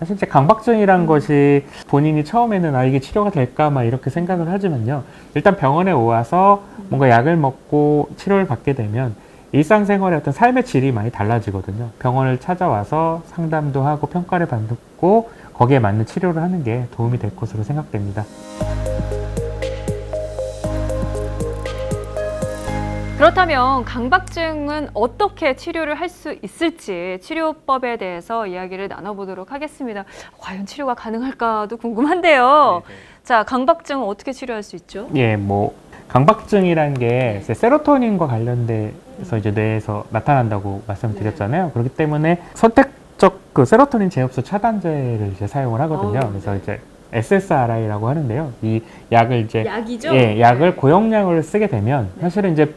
사실 이제 강박증이란 것이 본인이 처음에는 아 이게 치료가 될까 막 이렇게 생각을 하지만요. 일단 병원에 와서 뭔가 약을 먹고 치료를 받게 되면 일상생활의 어떤 삶의 질이 많이 달라지거든요. 병원을 찾아와서 상담도 하고 평가를 받고 거기에 맞는 치료를 하는 게 도움이 될 것으로 생각됩니다. 그렇다면 강박증은 어떻게 치료를 할 수 있을지 치료법에 대해서 이야기를 나눠보도록 하겠습니다. 과연 치료가 가능할까도 궁금한데요. 자, 강박증은 어떻게 치료할 수 있죠? 예, 뭐 강박증이라는 게 이제 세로토닌과 관련돼서 이제 뇌에서 나타난다고 말씀드렸잖아요. 그렇기 때문에 선택적 그 세로토닌 제흡수 차단제를 이제 사용을 하거든요. 어, 그래서 이제 SSRI라고 하는데요. 이 약을 이제 약이죠? 예, 약을 고용량을 쓰게 되면 사실은 이제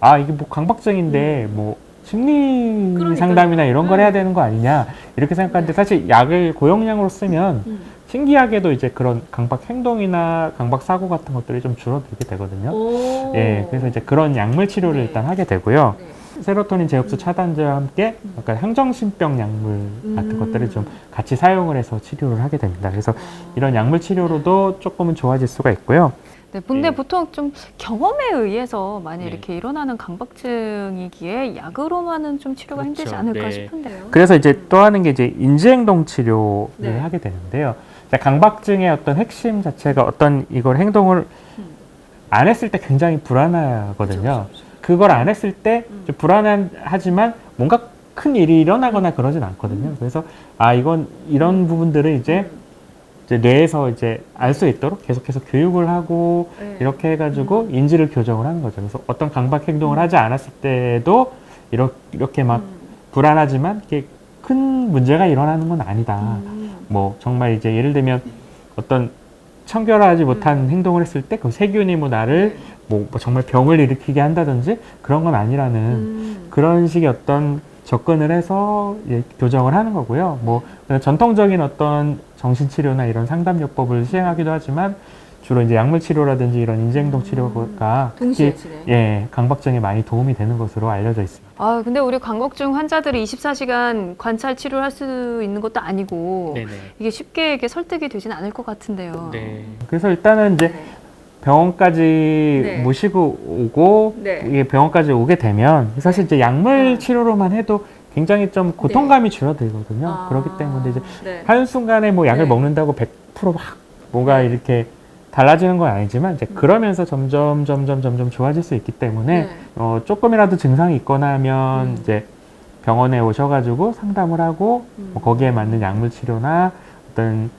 아 이게 뭐 강박증인데 뭐 심리 그러니까요. 상담이나 이런 걸 음. 해야 되는 거 아니냐 이렇게 생각하는데 사실 약을 고용량으로 쓰면 음. 신기하게도 이제 그런 강박 행동이나 강박 사고 같은 것들이 좀 줄어들게 되거든요. 오. 예, 그래서 이제 그런 약물 치료를 네. 일단 하게 되고요. 네. 세로토닌 제흡수 차단제와 함께 약간 항정신병 약물 같은 음. 것들을 좀 같이 사용을 해서 치료를 하게 됩니다. 그래서 어. 이런 약물 치료로도 조금은 좋아질 수가 있고요. 네, 근데 예. 보통 좀 경험에 의해서 많이 네. 이렇게 일어나는 강박증이기에 약으로만은 좀 치료가 힘들지 그렇죠. 않을까 네. 싶은데요. 그래서 이제 또 하는 게 이제 인지행동 치료를 네. 하게 되는데요. 강박증의 어떤 핵심 자체가 어떤 이걸 행동을 음. 안 했을 때 굉장히 불안하거든요. 그렇죠, 그렇죠. 그걸 안 했을 때 음. 좀 불안하지만 뭔가 큰 일이 일어나거나 그러진 않거든요. 그래서 아 이건 이런 부분들을 이제, 음. 이제 뇌에서 이제 알 수 있도록 계속해서 교육을 하고 네. 이렇게 해가지고 음. 인지를 교정을 하는 거죠. 그래서 어떤 강박 행동을 하지 않았을 때도 이렇게, 이렇게 막 음. 불안하지만 이게 큰 문제가 일어나는 건 아니다. 음. 뭐 정말 이제 예를 들면 어떤 청결하지 못한 음. 행동을 했을 때 그 세균이 뭐 나를 네. 뭐, 뭐 정말 병을 일으키게 한다든지 그런 건 아니라는 음. 그런 식의 어떤 접근을 해서 예, 교정을 하는 거고요. 뭐 전통적인 어떤 정신치료나 이런 상담요법을 시행하기도 하지만 주로 이제 약물 치료라든지 이런 인지행동 치료가 음. 동시에 특히 진행. 예 강박증에 많이 도움이 되는 것으로 알려져 있습니다. 아, 근데 우리 강박증 환자들이 24시간 관찰 치료를 할 수 있는 것도 아니고 네네. 이게 쉽게 이게 설득이 되진 않을 것 같은데요. 그래서 일단은 이제 네. 병원까지 네. 모시고 오고 네. 이게 병원까지 오게 되면 사실 이제 약물 아. 치료로만 해도 굉장히 좀 고통감이 줄어들거든요. 아, 그렇기 때문에 이제 네. 한순간에 뭐 약을 네. 먹는다고 100%막 뭐가 이렇게 달라지는 건 아니지만 이제 그러면서 점점 점점 점점 좋아질 수 있기 때문에 네. 어, 조금이라도 증상이 있거나 하면 음. 이제 병원에 오셔가지고 상담을 하고 음. 뭐 거기에 맞는 약물 치료나 어떤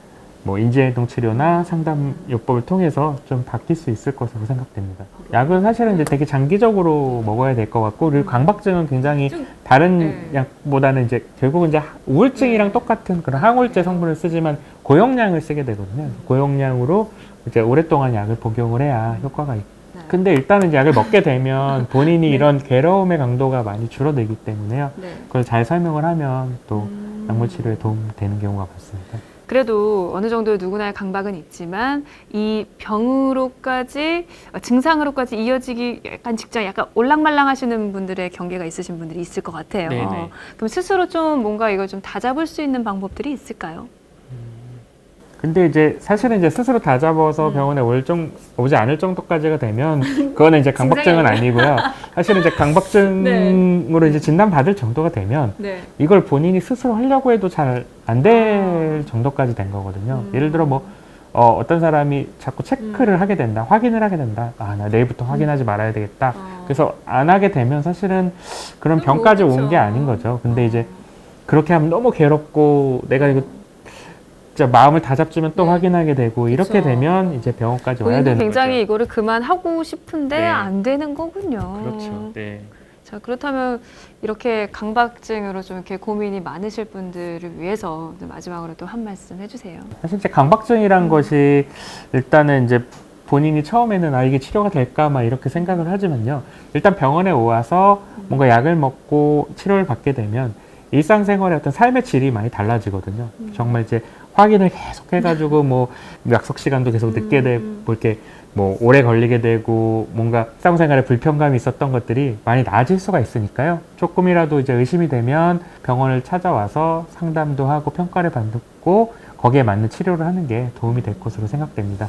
뭐 인지행동 치료나 상담 요법을 통해서 좀 바뀔 수 있을 것으로 생각됩니다. 약은 사실은 이제 되게 장기적으로 먹어야 될 것 같고 그리고 강박증은 굉장히 좀- 다른 네. 약보다는 이제 결국은 이제 우울증이랑 네. 똑같은 그런 항우울제 성분을 쓰지만 고용량을 쓰게 되거든요. 고용량으로 이제 오랫동안 약을 복용을 해야 효과가 있고. 네. 근데 일단은 약을 먹게 되면 본인이 네. 이런 괴로움의 강도가 많이 줄어들기 때문에요. 네. 그걸 잘 설명을 하면 또 음. 약물 치료에 도움 되는 경우가 많습니다. 그래도 어느 정도 누구나의 강박은 있지만 이 병으로까지 어, 증상으로까지 이어지기 약간 직전 약간 올랑말랑 하시는 분들의 경계가 있으신 분들이 있을 것 같아요. 네네. 그럼 스스로 좀 뭔가 이걸 좀 다잡을 수 있는 방법들이 있을까요? 근데 이제 사실은 이제 스스로 다 잡아서 음. 병원에 올 정, 오지 않을 정도까지가 되면 그거는 이제 강박증은 아니고요. 사실은 이제 강박증으로 이제 진단 받을 정도가 되면 네. 이걸 본인이 스스로 하려고 해도 잘 안될 정도까지 된 거거든요. 아. 음. 예를 들어 뭐 어, 어떤 사람이 자꾸 체크를 하게 된다, 확인을 하게 된다. 아, 나 내일부터 확인하지 말아야 되겠다. 어. 그래서 안 하게 되면 사실은 그런 병까지 온. 게 아닌 거죠. 근데 어. 이제 그렇게 하면 너무 괴롭고 내가 이거 진짜 마음을 다 잡지면 또 네. 확인하게 되고 이렇게 그쵸. 되면 이제 병원까지 와야 본인도 되는 굉장히 거죠. 이거를 그만하고 싶은데 네. 안 되는 거군요. 그렇죠. 네. 자 그렇다면 이렇게 강박증으로 좀 이렇게 고민이 많으실 분들을 위해서 좀 마지막으로 또 한 말씀 해주세요. 사실 이제 강박증이란 음. 것이 일단은 이제 본인이 처음에는 아 이게 치료가 될까 막 이렇게 생각을 하지만요. 일단 병원에 와서 뭔가 약을 먹고 치료를 받게 되면 일상생활의 어떤 삶의 질이 많이 달라지거든요. 정말 이제 확인을 계속 해가지고 뭐 약속 시간도 계속 늦게 음, 되고 음. 뭐 이렇게 뭐 오래 걸리게 되고 뭔가 일상생활에 불편감이 있었던 것들이 많이 나아질 수가 있으니까요. 조금이라도 이제 의심이 되면 병원을 찾아와서 상담도 하고 평가를 받고 거기에 맞는 치료를 하는 게 도움이 될 것으로 생각됩니다.